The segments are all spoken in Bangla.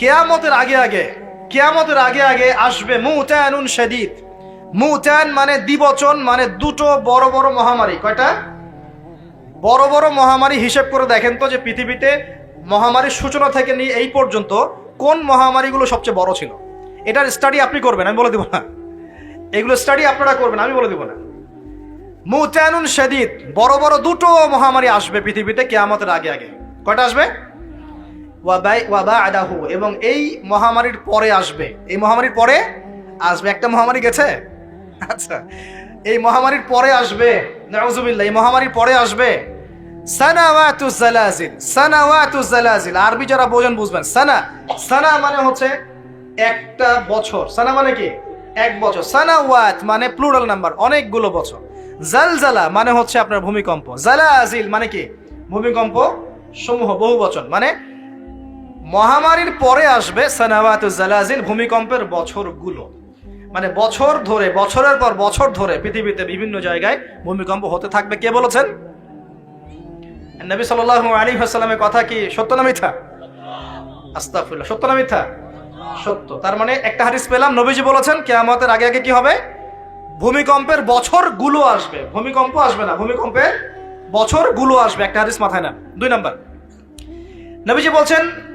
কেয়ামতের আগে আগে, কেয়ামতের আগে আগে আসবে মুতানুন শদীদ। মুতান মানে দ্বিবচন মানে দুটো বড় বড় মহামারী। কয়টা? বড় বড় মহামারী হিসেব করে দেখেন তো যে পৃথিবীতে মহামারীর সূচনা থেকে নিয়ে এই পর্যন্ত কোন মহামারীগুলো সবচেয়ে বড় ছিল। এটার স্টাডি আপনি করবেন, আমি বলে দিব না। এগুলো স্টাডি আপনারা করবেন, আমি বলে দিব না। মুতানুন শদীদ, বড় বড় দুটো মহামারী আসবে পৃথিবীতে কেয়ামতের আগে আগে। কয়টা আসবে? ওয়াবা আদাহু এবং এই মহামারীর পরে আসবে। এই মহামারীর পরে আসবে। একটা মহামারী গেছে? আচ্ছা। এই মহামারীর পরে আসবে, নাউজুবিল্লাহ, এই মহামারীর পরে আসবে সানাওয়াতু জালাজিল সানাওয়াতু জালাজিল। আরবি যারা বোঝেন বুঝবেন। সানা সানা মানে হচ্ছে একটা বছর। সানা মানে কি? এক বছর। সানাওয়াত মানে প্লুরাল নাম্বার অনেকগুলো বছর। জালজালা মানে হচ্ছে আপনার ভূমিকম্প। জালাজিল মানে কি? ভূমিকম্প সমূহ, বহু বচন। মানে মহামারীর পরে আসবে সানাওয়াতু জালাজিল ভূমিকম্পের বছরগুলো। মানে বছর ধরে, বছরের পর বছর ধরে পৃথিবীতে বিভিন্ন জায়গায় ভূমিকম্প হতে থাকবে। কে বলেছেন? নবী সাল্লাহ আলী হাসালামের কথা কি সত্য না মিথ্যা? আস্তাফুল্লাহ সত্য না মিথ্যা? সত্য। তার মানে একটা হাদিস পেলাম, নবীজি বলেছেন, কেয়ামতের আগে আগে কি হবে? ভূমিকম্পের বছরগুলো আসবে। ভূমিকম্প আসবে না, ভূমিকম্পের বছরগুলো আসবে। একটা হাদিস মাথায় না দুই নাম্বার। নবীজি বলছেন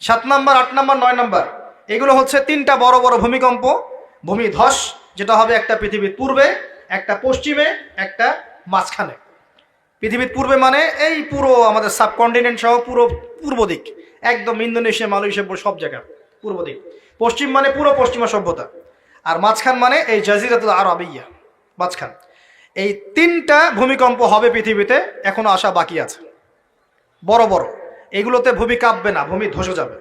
সাত নাম্বার, আট নাম্বার, নয় নাম্বার। এগুলো হচ্ছে তিনটা বড় বড় ভূমিকম্প, ভূমি ধস, যেটা হবে একটা পৃথিবীর পূর্বে, একটা পশ্চিমে, একটা মাঝখানে। পৃথিবীর পূর্বে মানে এই পুরো আমাদের সাবকন্টিনেন্ট সহ পুরো পূর্ব দিক। একদম ইন্দোনেশিয়া, মালয়েশিয়া সব জায়গা পূর্ব দিক। পশ্চিম মানে পুরো পশ্চিমা সভ্যতা। আর মাঝখান মানে এই জাজিরাতুল আরবিয়া, মাঝখান। এই তিনটা ভূমিকম্প হবে পৃথিবীতে, এখনও আসা বাকি আছে। বড় বড়। এগুলোতে ভূমি কাঁপবে না, ভূমি ধসে যাবে।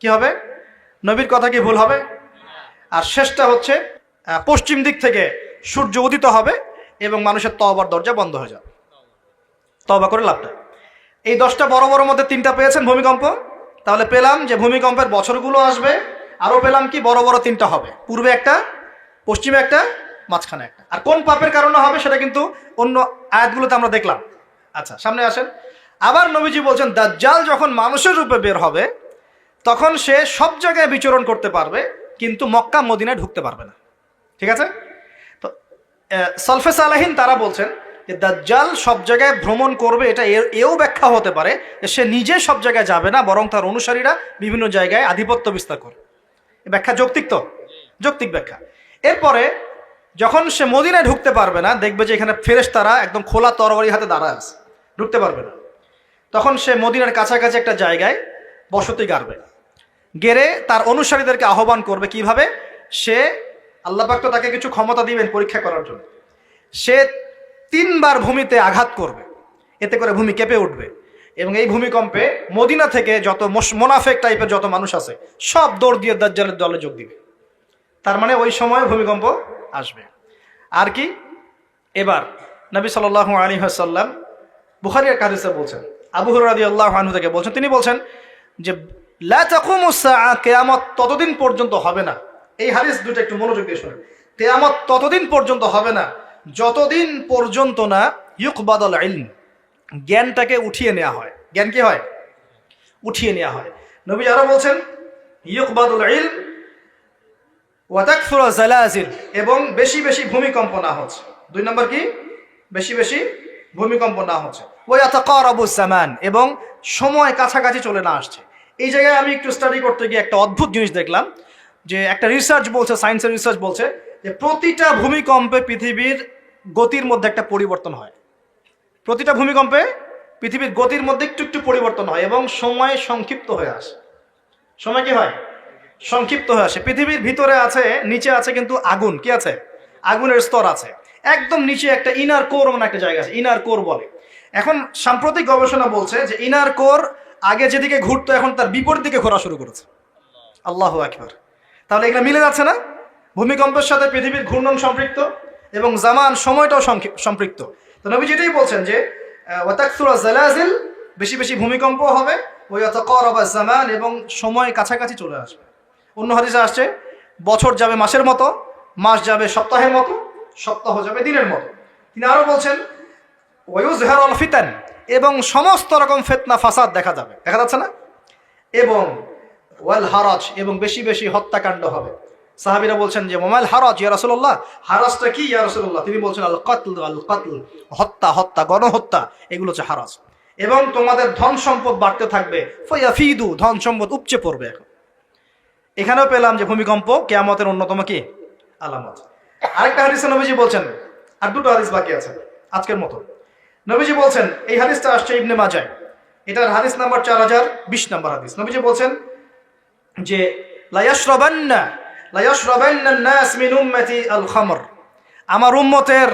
কি হবে? নবীর কথা কি ভুল হবে? আর শেষটা হচ্ছে পশ্চিম দিক থেকে সূর্য উদিত হবে এবং মানুষের তবার দরজা বন্ধ হয়ে যাবে। তবা করে লাভ নাই এই দশটা বড় বড় মধ্যে তিনটা পেয়েছেন ভূমিকম্প। তাহলে পেলাম যে ভূমিকম্পের বছরগুলো আসবে, আরও পেলাম কি বড় বড় তিনটা হবে। পূর্বে একটা, পশ্চিমে একটা, মাঝখানে একটা। আর কোন পাপের কারণে হবে সেটা কিন্তু অন্য আয়াতগুলোতে আমরা দেখলাম। আচ্ছা সামনে আসেন। আবার নবীজি বলছেন, দাজ্জাল যখন মানুষের রূপে বের হবে, তখন সে সব জায়গায় বিচরণ করতে পারবে, কিন্তু মক্কা, মদিনায় ঢুকতে পারবে না। ঠিক আছে? তো সলফেস আলাহিন তারা বলছেন যে, দাজ্জাল সব জায়গায় ভ্রমণ করবে, এটা এও ব্যাখ্যা হতে পারে সে নিজে সব জায়গায় যাবে না, বরং তার অনুসারীরা বিভিন্ন জায়গায় আধিপত্য বিস্তার করবে এ ব্যাখ্যা যৌক্তিক তো? যৌক্তিক ব্যাখ্যা। এরপরে যখন সে মদিনায় ঢুকতে পারবে না, দেখবে যে, এখানে ফেরেশ তারা একদম খোলা তরবারি হাতে দাঁড়ায় আছে, ঢুকতে পারবে না। তখন সে মদিনার কাছাকাছি একটা জায়গায় বসতি গাড়বে। গেড়ে তার অনুসারীদেরকে আহ্বান করবে কীভাবে? সে আল্লাহ পাক তো তাকে কিছু ক্ষমতা দিবেন পরীক্ষা করার জন্য। সে তিনবার ভূমিতে আঘাত করবে। এতে করে ভূমি কেঁপে উঠবে এবং এই ভূমিকম্পে মদিনা থেকে যত মোনাফেক টাইপের যত মানুষ আছে, সব দৌড় দিয়ে দাজ্জালের দলে যোগ দিবে। তার মানে ওই সময় ভূমিকম্প আসবে। আর কি? এবার নবী সাল আলী হাসাল্লাম বুখারি এক হাদিসে বলছেন আবু হরাদি আল্লাহ আনহু থেকে বলছেন, তিনি বলছেন যে কিয়ামত ততদিন পর্যন্ত হবে না। এই হারিস দুটো একটু মনোযোগ দিয়ে শুনেন। কিয়ামত ততদিন পর্যন্ত হবে না, যতদিন পর্যন্ত না ইউকবাদাল ইলম, জ্ঞানটাকে উঠিয়ে নেওয়া হয়। জ্ঞান কি হয়? উঠিয়ে নেওয়া হয়। নবী আরও বলছেন, ইউকবাদুল ইলম ওয়াতাকফুরা জালাজিল এবং বেশি বেশি ভূমিকম্প না হচ্ছে। দুই নম্বর কি? বেশি বেশি ভূমিকম্প না হচ্ছে। এবং সময় কাছাকাছি চলে না আসছে। এই জায়গায় আমি একটু স্টাডি করতে গিয়ে একটা অদ্ভুত জিনিস দেখলাম, যে একটা রিসার্চ বলছে সায়েন্সের রিসার্চ বলছে, যে প্রতিটা ভূমিকম্পে পৃথিবীর গতির মধ্যে একটা পরিবর্তন হয়। প্রতিটা ভূমিকম্পে পৃথিবীর গতির মধ্যে একটু একটু পরিবর্তন হয়, এবং সময় সংক্ষিপ্ত হয়ে আসে। সময় কি হয়? সংক্ষিপ্ত হয়ে আসে। পৃথিবীর ভিতরে আছে, নিচে আছে কিন্তু আগুন। কি আছে? আগুনের স্তর আছে। একদম নিচে একটা ইনার কোর মানে একটা জায়গা আছে ইনার কোর বলে। এখন সাম্প্রতিক গবেষণা বলছে যে ইনার কোর আগে যেদিকে ঘুরতো, এখন তার বিপরীত দিকে ঘোরা শুরু করেছে। আল্লাহ আকবার। তাহলে এগুলো মিলে যাচ্ছে না? ভূমিকম্পের সাথে পৃথিবীর ঘূর্ণন সম্পৃক্ত এবং জামান সময়টাও সম্পৃক্ত। তো নবী যেটাই বলছেন যে ওয়াতাকসুরা জালাজিল বেশি বেশি ভূমিকম্প হবে ওই অতকরবা জামান এবং সময় কাছাকাছি চলে আসবে। অন্য হাদিসে আসছে, বছর যাবে মাসের মতো, মাস যাবে সপ্তাহের মতো, সপ্তাহ যাবে দিনের মতো। তিনি আরও বলছেন ওয়ুজহারুল ফিতান এবং সমস্ত রকম ফেতনা, ফাসাদ দেখা যাবে। দেখা যাচ্ছে না? এবং ওয়াল হারাজ, এবং বেশি বেশি হত্যাকাণ্ড হবে। সাহাবিরা বলছেন যে মোমাইল হারাজ, ইয়া রাসূলুল্লাহ? হারাজটা কি, ইয়া রাসূলুল্লাহ? তিনি বলছেন, আল কতল আল কতল। হত্যা হত্যা, গণহত্যা, এগুলো হচ্ছে হারাজ। এবং তোমাদের ধন সম্পদ বাড়তে থাকবে। ফয়াফিদু, ধন সম্পদ উপচে পড়বে এখন। এখানেও পেলাম যে, ভূমিকম্প কেয়ামতের অন্যতম কি? আলামত। আরেকটা হাদিসে নবীজি বলছেন, আর দুটো হাদিস বাকি আছে, আজকের মতো। নবীজি বলছেন, এই হাদিসটা আসছে ইবনে মাজায় এটার হাদিস নাম্বার চার হাজার বিশ নাম্বার হাদিস। নবীজি বলছেন যে, লায়াশরাবান্না লায়াশরাবান্না নাস মিন উম্মতি আল খামর। আমার উম্মতের,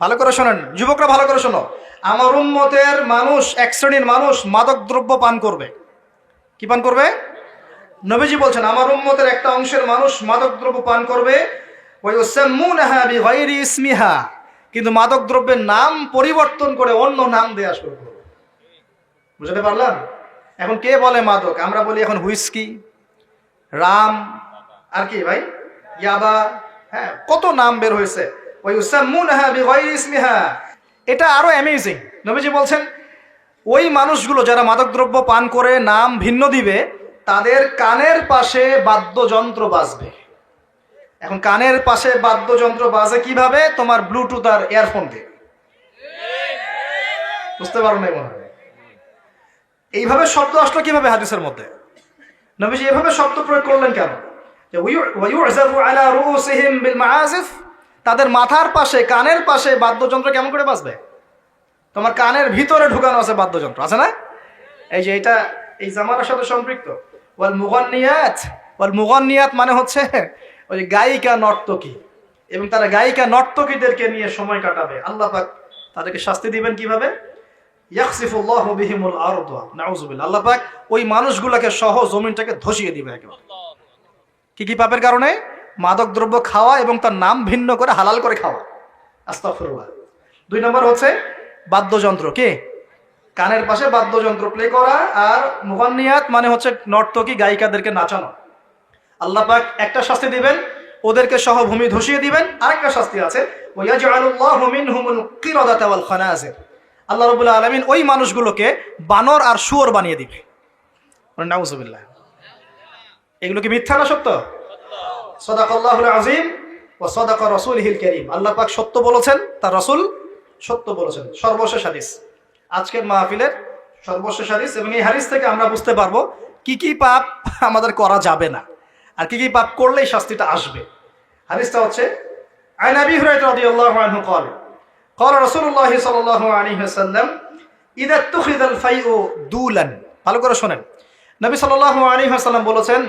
ভালো করে শোনেন, যুবকরা ভালো করে শোনো। আমার উম্মতের মানুষ, এক শ্রেণির মানুষ মাদক দ্রব্য পান করবে। কি পান করবে? নবীজি বলছেন, আমার উম্মতের একটা অংশের মানুষ মাদক দ্রব্য পান করবে। বিগাইরি ইসমিহা। কিন্তু মাদক দ্রব্যের নাম পরিবর্তন করে অন্য নাম দেয়া শুরু করবে বুঝতে পারলাম? এখন কে বলে মাদক? আমরা বলি এখন হুইস্কি, রাম, আর কি ভাই? ইয়াবা হ্যাঁ কত নাম বের হয়েছে? ওয়ায়ুসাম্মুনাহা বিগাইরি হ্যাঁ এটা আরও অ্যামেজিং নবীজি বলছেন, ওই মানুষগুলো যারা মাদকদ্রব্য পান করে, নাম ভিন্ন দিবে, তাদের কানের পাশে বাদ্যযন্ত্র বাজবে। এখন কানের পাশে বাদ্যযন্ত্র বাজে কীভাবে? তোমার ব্লুটুথ আর ইয়ারফোন দিয়ে। বুঝতে পারো না মনে এইভাবে শব্দ আসলো কীভাবে হাদিসের মধ্যে? নবীজি এভাবে শব্দ প্রয়োগ করলেন কেন? তাদের মাথার পাশে, কানের পাশে বাদ্যযন্ত্র কেমন করে বাজবে? তোমার কানের ভিতরে ঢুকানো আছে বাদ্যযন্ত্র, আছে না? এই যে এটা এই জামানার সাথে সম্পৃক্ত। ওয়াল মুগন্নিয়াত ওয়াল মুগন্নিয়াত মানে হচ্ছে ওই গায়িকা নর্তকী। এবং তারা গায়িকা নর্তকীদেরকে নিয়ে সময় কাটাবে। আল্লাহ পাক তাদেরকে শাস্তি দিবেন কীভাবে? ইয়াকসিফুল্লাহু বিহিমুল আরদ। নাউজুবিল্লাহ। আল্লাহ পাক ওই মানুষগুলোকে সহ জমিনটাকে ধসিয়ে দিবে একেবারে। কি কি পাপের কারণে? মাদক দ্রব্য খাওয়া এবং তার নাম ভিন্ন করে হালাল করে খাওয়া। আস্তাগফিরুল্লাহ। দুই নম্বর হচ্ছে বাদ্যযন্ত্র। কে? কানের পাশে বাদ্যযন্ত্র প্লে করা আর মুগান্নিয়াত মানে হচ্ছে নর্তকী গায়িকাদেরকে নাচানো। আল্লাহ পাক একটা শাস্তি দিবেন, ওদেরকে সহ ভূমি ধসিয়ে দিবেন। আরেকটা শাস্তি আছে আল্লাহ রাব্বুল আলামিন ওই মানুষগুলোকে বানর আর শুয়োর বানিয়ে দিবে। এগুলো কি মিথ্যা না সত্য? সদাকাল্লাহুল আজিম ও সদাক রসুল হিল করিম। আল্লাহ পাক সত্য বলেছেন, তার রসুল সত্য বলেছেন। সর্বশেষ হাদিস। আজকের মাহফিলের সর্বশেষ হাদিস এবং এই হাদিস থেকে আমরা বুঝতে পারব কি কি পাপ আমাদের করা যাবে না। আর কি কি পাপ করলেই শাস্তিটা আসবে হাদিসটা হচ্ছে عن ابي هريره رضي الله عنه قال قال رسول الله صلى الله عليه وسلم اذا اتخذ الفيء دولا ভালো করে শোনেন নবী সাল্লাল্লাহু আলাইহি ওয়াসাল্লাম বলেছেন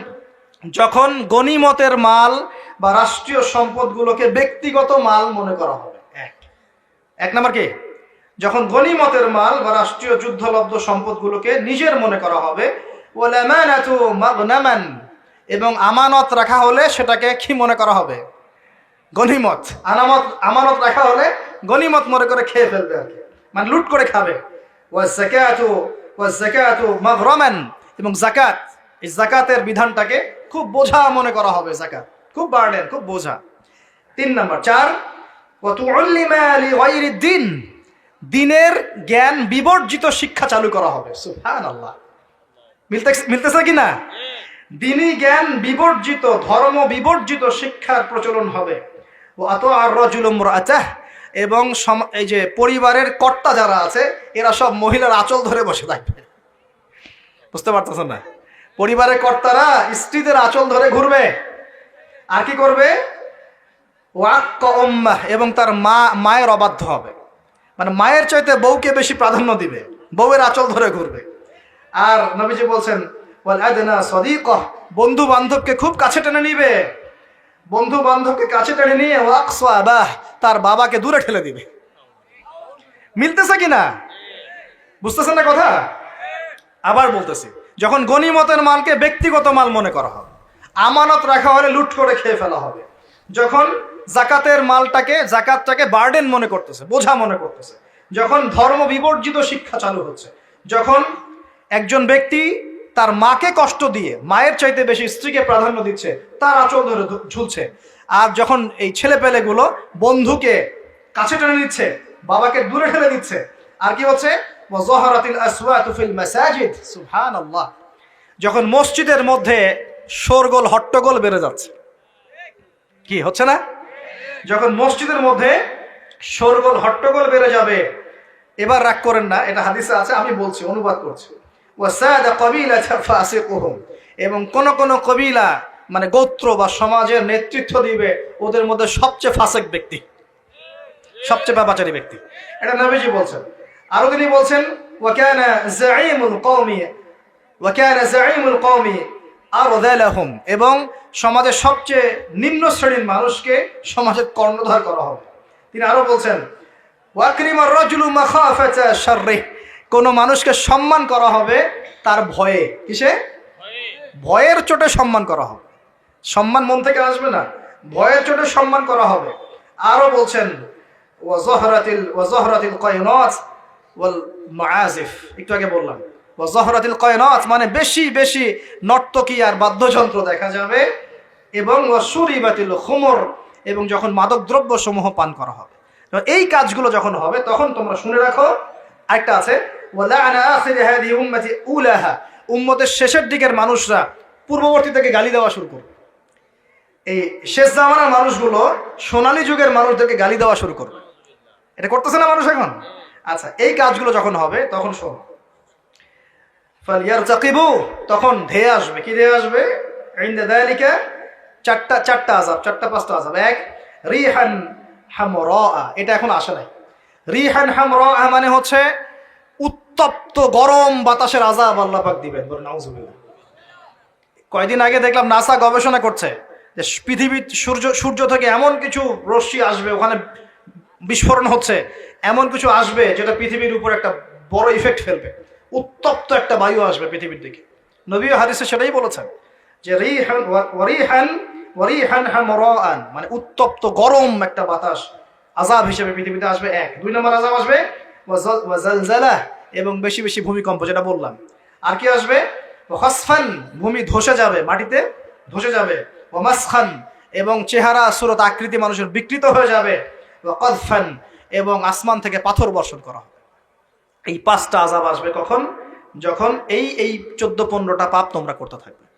যখন গনিমতের মাল বা রাষ্ট্রীয় সম্পদগুলোকে ব্যক্তিগত মাল মনে করা হবে এক এক নম্বর কি যখন গনিমতের মাল বা রাষ্ট্রীয় যুদ্ধলব্ধ সম্পদগুলোকে নিজের মনে করা হবে ওয়াল আমানাতু মাগনামান এবং আমানত রাখা হলে সেটাকে কি মনে করা হবে? গনিমত আনামত, আমানত রাখা হলে গনিমত মনে করে খেয়ে ফেলবে আর কি। মানে লুট করে খাবে। ওয়াজ জাকাতু ওয়াজ জাকাতু মাগরামান এবং জাকাত এই জাকাতের বিধানটাকে খুব বোঝা মনে করা হবে জাকাত খুব বার্ডেন খুব বোঝা। তিন নম্বর, চার দিন দিনের জ্ঞান বিবর্জিত শিক্ষা চালু করা হবে। সুবহানাল্লাহ। মিলতে মিলতেছে কি না? দিনী জ্ঞান বিবর্জিত, ধর্ম বিবর্জিত শিক্ষার প্রচলন হবে। ও আত আর রজুলম রাচাহ এবং এই যে পরিবারের কর্তা যারা আছে, এরা সব মহিলার আঁচল ধরে বসে থাকবে। বুঝতে পারতেছেন না? পরিবারের কর্তারা স্ত্রীদের আঁচল ধরে ঘুরবে। আর কি করবে? ওয়াক্ক উম্মাহ এবং তার মা, মায়ের অবাধ্য হবে। মানে মায়ের চাইতে বউকে বেশি প্রাধান্য দিবে। বউয়ের আঁচল ধরে ঘুরবে। আর নবীজি বলছেন বন্ধু বান্ধবকে খুব কাছে টেনে নিবে। বন্ধু বান্ধবকে কাছে টেনে নিয়ে ওয়াকসা বাহ তার বাবাকে দূরে ঠেলে দিবে। মিলতেছে কিনা? বুঝতেছেন না কথা? আবার বলতেছি, যখন গনিমতের মালকে ব্যক্তিগত মাল মনে করা হবে আমানত রাখা হলে লুট করে খেয়ে ফেলা হবে। যখন জাকাতের মালটাকে, জাকাতটাকে বার্ডেন মনে করতেছে, বোঝা মনে করতেছে, যখন ধর্ম বিবর্জিত শিক্ষা চালু হচ্ছে, যখন একজন ব্যক্তি তার মাকে কষ্ট দিয়ে, মায়ের চাইতে বেশি স্ত্রীকে প্রাধান্য দিচ্ছে, তার আঁচল ধরে ঝুলছে। আর যখন এই ছেলে পেলেগুলো বন্ধুকে কাছে টেনে নিচ্ছে, বাবাকে দূরে ঠেলে দিচ্ছে, আর কি হচ্ছে? যখন মসজিদের মধ্যে শোরগোল, হট্টগোল বেড়ে যাচ্ছে, কি হচ্ছে না? যখন মসজিদের মধ্যে শোরগোল, হট্টগোল বেড়ে যাবে, এবার রাগ করেন না, এটা হাদিসে আছে, আমি বলছি, অনুবাদ করছি। ফাসিকুহুম। এবং কোন কোন কবিলা মানে গোত্র বা সমাজের নেতৃত্ব দিবে, ওদের মধ্যে সবচেয়ে ফাসেক ব্যক্তি। সবচেয়ে পাপাচারী ব্যক্তি। এটা নবীজি বলছেন। আরও তিনি বলছেন জাঈমুল কওমি জাঈমুল কওমি এবং সমাজের সবচেয়ে নিম্ন শ্রেণির মানুষকে সমাজের কর্ণধার করা হবে। তিনি আরও বলছেন ওয়াকরিমার রাজুলু মাখাফাতা শাররিহ। কোন মানুষকে সম্মান করা হবে তার ভয়ে। কিসে? ভয়ের চোটে সম্মান করা হবে। সম্মান মন থেকে আসবে না। ভয়ের চোটে সম্মান করা হবে। আরও বলছেন ওয়াজহরাতিল ওয়াজহরাতিল কয়নাত ওয়াল মাআজিফ একটু আগে বললাম। ওয়াজহরাতিল কয়নাত মানে বেশি বেশি নর্তকী আর বাদ্যযন্ত্র দেখা যাবে এবং ওয়াসুরিবাতিল খুমর এবং যখন মাদক দ্রব্য সমূহ পান করা হবে। এই কাজগুলো যখন হবে, তখন তোমরা শুনে রাখো। আরেকটা আছে ওয়ালাআনা আখিরি হাদিহি উম্মতি উলাহা। উম্মতের শেষের দিকের মানুষরা পূর্ববর্তী থেকে গালি দেওয়া শুরু করবে। এই শেষ জামানার মানুষগুলো সোনালী যুগের মানুষদেরকে গালি দেওয়া শুরু করবে। এটা করতেছে না মানুষ এখন? আচ্ছা এই কাজগুলো যখন হবে, তখন শোন। ফালিয়ার চাকিবু তখন ধেয়ে আসবে। কি ধেয়ে আসবে? ইনদা দালিকা চারটা চারটা আজাব চারটা, পাঁচটা আজাব এক, রিহান হামরা এটা এখন আসে নাই। রিহান হামরা মানে হচ্ছে উত্তপ্ত গরম বাতাসের আজাব আল্লাহ পাক দিবেন। বলে নাউজুবিল্লাহ। কয়দিন আগে দেখলাম নাসা গবেষণা করছে যে পৃথিবী সূর্য সূর্য থেকে এমন কিছু রশ্মি আসবে, ওখানে বিস্ফোরণ হচ্ছে, এমন কিছু আসবে যেটা পৃথিবীর উপর একটা বড় ইফেক্ট ফেলবে। উত্তপ্ত একটা বায়ু আসবে পৃথিবীর দিকে। নবী হাদিসে সেটাই বলেছেন যে রিহান ওয়ারিহান ওয়ারিহান হামরান মানে উত্তপ্ত গরম একটা বাতাস আজাব হিসেবে পৃথিবীতে আসবে এক। দুই নম্বর আজাব আসবে ওয়াজাল- ওয়াজালজালা এবং বেশি বেশি ভূমিকম্প, যেটা বললাম। আর কি আসবে? হসফান ভূমি ধসে যাবে, মাটিতে ধসে যাবে। ওমাসখান এবং চেহারা, সুরত, আকৃতি মানুষের বিকৃত হয়ে যাবে। কদফান এবং আসমান থেকে পাথর বর্ষণ করা হবে। এই পাঁচটা আজাব আসবে কখন? যখন এই এই চোদ্দ পনেরোটা পাপ তোমরা করতে থাকবে।